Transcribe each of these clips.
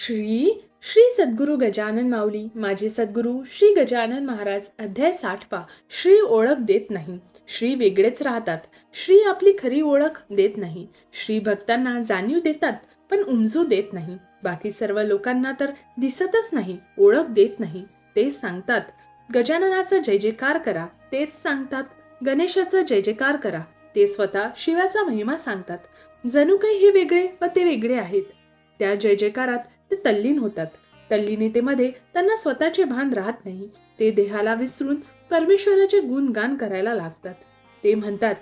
श्री श्री सद्गुरू गजानन माऊली माझे सद्गुरू श्री गजानन महाराज अध्याय साठवा श्री ओळख देत नाही. श्री वेगळेच राहतात. श्री आपली खरी ओळख देत नाही. श्री भक्तांना जाणीव देतात पण उमजू देत नाही. बाकी सर्व लोकांना तर दिसतच नाही ओळख देत नाही. ते सांगतात गजाननाचा जय जयकार करा. तेच सांगतात गणेशाचा जय जयकार करा. ते स्वतः शिवाचा महिमा सांगतात जणू काही हे वेगळे व ते वेगळे आहेत. त्या जय जयकारात ते तल्लीन होतात. तल्लीनतेमध्ये त्यांना स्वतःचे भान राहत नाही. ते देहाला विसरून परमेश्वराचे गुणगान करायला लागतात. ते म्हणतात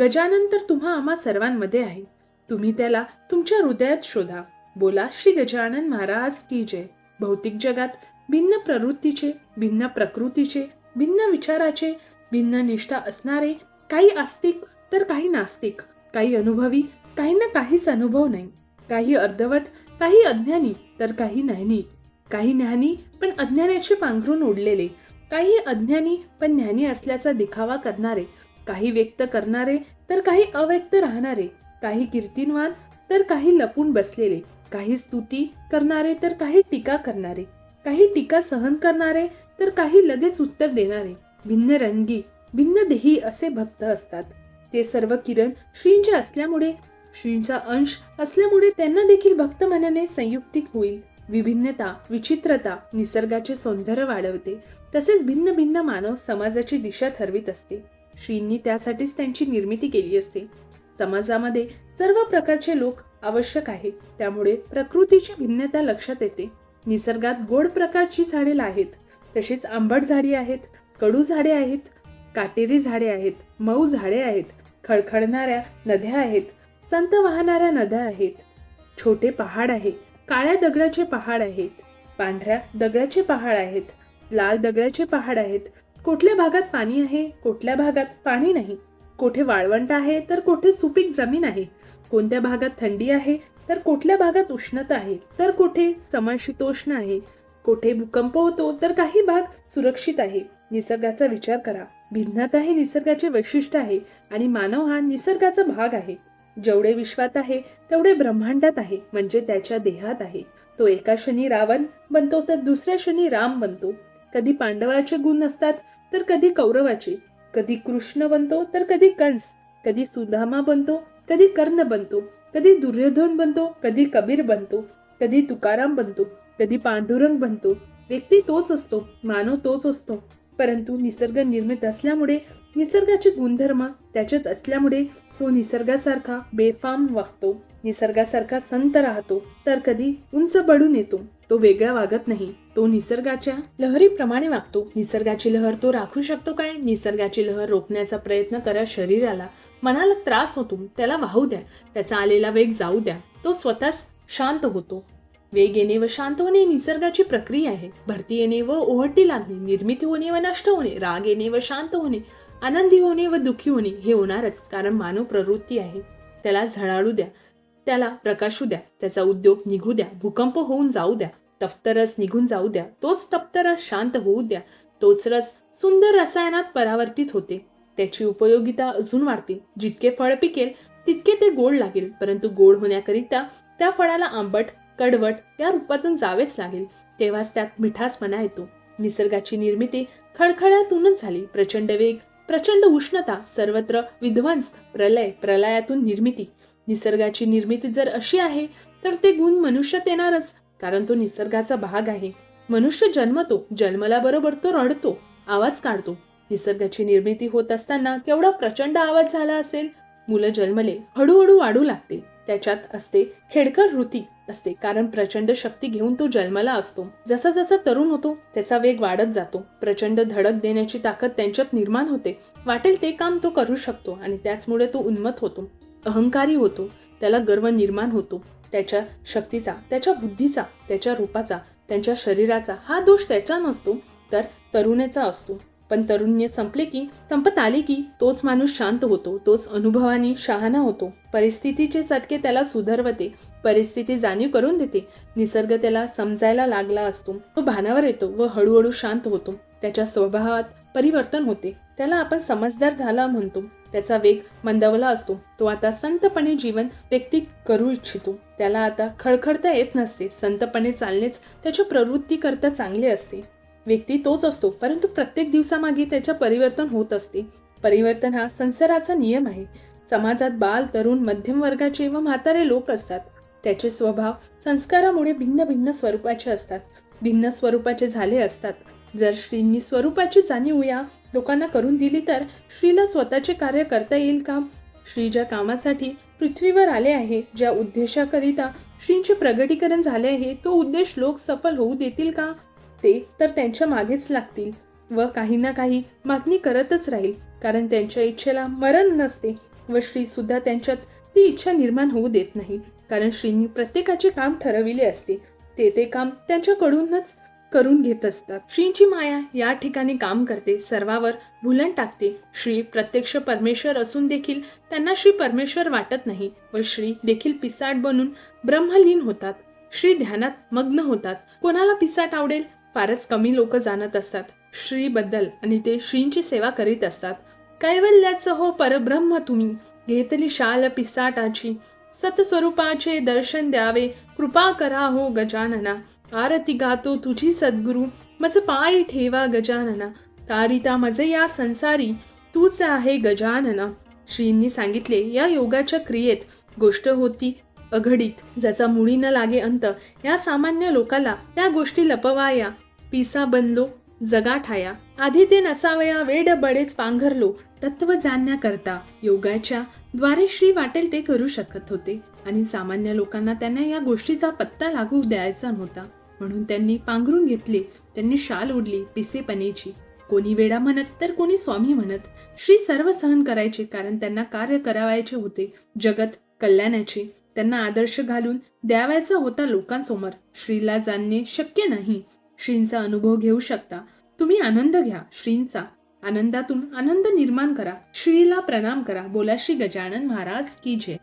गजानन तर तुम्हा आम्हा सर्वांमध्ये आहे. तुम्ही त्याला तुमच्या हृदयात शोधा. बोला श्री गजानन महाराज की जय. भौतिक जगात भिन्न प्रवृत्तीचे भिन्न प्रकृतीचे भिन्न विचाराचे भिन्न निष्ठा असणारे काही आस्तिक तर काही नास्तिक. काही अनुभवी काही ना काहीच अनुभव नाही. काही अर्धवट काही अज्ञानी तर काही ज्ञानी काही ज्ञानी पण अज्ञानाचे पांघरून उडलेले काही अज्ञानी पण ज्ञानी असल्याचा दिखावा करणारे. काही व्यक्त करणारे तर काही अव्यक्त राहणारे. काही कीर्तिनवान तर काही लपून बसलेले. काही स्तुती करणारे तर काही टीका करणारे. काही टीका सहन करणारे तर काही लगेच उत्तर देणारे. भिन्न रंगी भिन्न देही असे भक्त असतात. ते सर्व किरण श्रींचे असल्यामुळे श्रींचा अंश असल्यामुळे त्यांना देखील भक्त मनाने संयुक्तिक होईल. विभिन्नता विचित्रता निसर्गाचे सौंदर्य वाढवते. तसेच भिन्न भिन्न मानव समाजाची दिशा ठरवित असते. श्रींनी त्यासाठीच त्यांची निर्मिती केली असते. समाजामध्ये सर्व प्रकारचे लोक आवश्यक आहे त्यामुळे प्रकृतीची भिन्नता लक्षात येते. निसर्गात गोड प्रकारची झाडे आहेत. तसेच आंबट झाडी आहेत कडू झाडे आहेत काटेरी झाडे आहेत मऊ झाडे आहेत खळखळणाऱ्या नद्या आहेत संत वाहणाऱ्या नद्या आहेत. छोटे पहाड आहे काळ्या दगडाचे पहाड आहेत. पांढऱ्या दगडाचे पहाड आहेत. लाल दगडाचे पहाड आहेत. कुठल्या भागात पाणी आहे? कुठल्या भागात पाणी नाही? कोठे वाळवंट आहे? तर कोठे सुपीक जमीन आहे? कोणत्या भागात थंडी आहे? तर कुठल्या भागात उष्णता आहे? तर कुठे समशीतोष्ण आहे? कोठे भूकंप होतो? तर काही भाग सुरक्षित आहे. निसर्गाचा विचार करा. भिन्नता हे निसर्गाचे वैशिष्ट्य आहे आणि मानव हा निसर्गाचा भाग आहे. जेवढे विश्वात आहे तेवढे ब्रह्मांडात आहे म्हणजे त्याच्या देहात आहे. तो एका क्षणी रावण बनतो तर दुसऱ्या क्षणी राम बनतो. कधी पांडवाचे गुण असतात तर कधी कौरवाचे. कधी कृष्ण बनतो तर कधी कंस. कधी सुदामा बनतो कधी कर्ण बनतो. कधी दुर्योधन बनतो कधी कबीर बनतो. कधी तुकाराम बनतो कधी पांडुरंग बनतो. व्यक्ती तोच असतो मानव तोच असतो. परंतु निसर्ग निर्मित असल्यामुळे निसर्गाचे गुणधर्म त्याच्यात असल्यामुळे तो निसर्गासारखा बेफाम वागतो निसर्गासारखा संत राहतो तर कधी उंच बडून येतो तो वेगळा वागत नाही. तो निसर्गाच्या लहरीप्रमाणे वागतो. निसर्गाची लहर तो राखू शकतो काय? निसर्गाची लहर रोखण्याचा प्रयत्न करा शरीराला. मनाला त्रास होतो त्याला वाहू द्या. त्याचा आलेला वेग जाऊ द्या. तो स्वतःच शांत होतो. वेग येणे व शांत होणे निसर्गाची प्रक्रिया आहे. भरती येणे व ओहटी लागणे निर्मिती होणे व नष्ट होणे राग येणे व शांत होणे आनंदी होणे व दुःखी होणे हे होणारच कारण मानव प्रवृत्ती आहे. त्याला झळाळू द्या त्याला प्रकाशू द्या त्याचा उद्योग निघू द्या भूकंप होऊन जाऊ द्या तफ्तरस निघून जाऊ द्या तोच तप्तरस शांत होऊ द्या तोच रस सुंदर रसायनात परावर्तित होते. त्याची उपयोगिता अजून वाढते. जितके फळ पिकेल तितके ते गोड लागेल परंतु गोड होण्याकरिता त्या फळाला आंबट कडवट या रूपातून जावेच लागेल. तेव्हाच त्यात मिठासपणा येतो. निसर्गाची निर्मिती खडखड्यातूनच झाली. प्रचंड वेग प्रचंड उष्णता सर्वत्र विध्वंस प्रलय प्रलयातून निर्मिती. निसर्गाची निर्मिती जर अशी आहे तर ते गुण मनुष्यात येणारच कारण तो निसर्गाचा भाग आहे. मनुष्य जन्मतो जन्मला बरोबर तो रडतो आवाज काढतो. निसर्गाची निर्मिती होत असताना केवढा प्रचंड आवाज झाला असेल? मुलं जन्मले हळूहळू वाढू लागते त्याच्यात असते खेडकर वृत्ती असते. कारण प्रचंड शक्ती घेऊन तो जन्मला असतो. जसा जसा तरुण होतो त्याचा वेग वाढत जातो. प्रचंड धडक देण्याची ताकद त्यांच्यात निर्माण होते. वाटेल ते काम तो करू शकतो आणि त्याचमुळे तो उन्मत होतो. अहंकारी होतो. त्याला गर्व निर्माण होतो. त्याच्या शक्तीचा त्याच्या बुद्धीचा त्याच्या रूपाचा त्यांच्या शरीराचा हा दोष त्याचा नसतो तर तरुणेचा असतो. पण तरुण्य संपले की संपत आले की तोच माणूस शांत होतो तोच अनुभवाने शहाणा होतो. परिस्थितीचे चटके त्याला सुधरवते परिस्थिती जाणीव करून देते निसर्ग त्याला समजायला लागला असतो. तो भानावर येतो व हळूहळू शांत होतो. त्याच्या स्वभावात परिवर्तन होते. त्याला आपण समजदार झाला म्हणतो. त्याचा वेग मंदावला असतो. तो आता संतपणे जीवन व्यक्ती करू इच्छितो. त्याला आता खळखळता येत नसते. संतपणे चालणेच त्याच्या प्रवृत्ती करता चांगले असते. व्यक्ती तोच असतो परंतु प्रत्येक दिवसामागे त्याच्या परिवर्तन होत असते. परिवर्तन हा संसाराचा नियम आहे. समाजात बाल तरुण मध्यम वर्गाचे व म्हातारे लोक असतात. त्याचे स्वभाव संस्कारामुळे भिन्न भिन्न स्वरूपाचे असतात. भिन्न स्वरूपाचे झाले असतात. जर श्रींनी स्वरूपाची जाणीव या लोकांना करून दिली तर श्रीला स्वतःचे कार्य करता येईल का? श्री ज्या कामासाठी पृथ्वीवर आले आहे ज्या उद्देशाकरिता श्रींचे प्रगटीकरण झाले आहे तो उद्देश लोक सफल होऊ देतील का? ते तर त्यांच्या मागेच लागतील व काही ना काही मागणी करतच राहील कारण त्यांच्या इच्छेला मरण नसते व श्री सुद्धा त्यांच्यात ती इच्छा निर्माण होऊ देत नाही कारण श्रींनी प्रत्येकाचे काम ठरविले असते. ते ते काम त्यांच्याकडूनच करून घेत असतात. श्रींची माया या ठिकाणी काम करते सर्वावर भुलन टाकते. श्री प्रत्यक्ष परमेश्वर असून देखील त्यांना श्री परमेश्वर वाटत नाही व श्री देखील पिसाट बनून ब्रह्मलीन होतात. श्री ध्यानात मग्न होतात. कोणाला पिसाट आवडेल? फारच कमी लोक जाणत असतात. श्रीबद्दल आणि ते श्रींची सेवा करीत असतात. कैवल्याचं हो परब्रह्म तुम्ही. घेतली शाल पिसाटाची. सतस्वरूपाचे दर्शन द्यावे. कृपा करा हो गजानना. आरती गातो तुझी सद्गुरु. मज पाय ठेवा गजानना. तारिता मज या संसारी. तूच आहे गजानना. श्रींनी सांगितले या योगाच्या क्रियेत गोष्ट होती. अघडीत ज्याचा मुळी न लागे अंत या सामान्य लोकाला त्या गोष्टी लपवाया. पिसा बनलो जगा ठाया. आधी ते नसावया वेड बडेच पांघरलो तत्व जाणण्याकरता योगाच्या द्वारे श्री वाटेल ते करू शकत होते. आणि सामान्य लोकांना त्यांना या गोष्टीचा पत्ता लागू द्यायचा नव्हता. म्हणून त्यांनी पांघरून घेतले. त्यांनी शाल ओढली पिसेपणेची. कोणी वेडा म्हणत तर कोणी स्वामी म्हणत. श्री सर्व सहन करायचे कारण त्यांना कार्य करावायचे होते. जगत कल्याणाचे. त्यांना आदर्श घालून द्यावायचा होता लोकांसमोर. श्रीला जाणणे शक्य नाही. श्रींचा अनुभव घेऊ शकता. तुम्ही आनंद घ्या श्रींचा. आनंदातून आनंद निर्माण करा. श्रीला प्रणाम करा. बोला श्री गजानन महाराज की जय.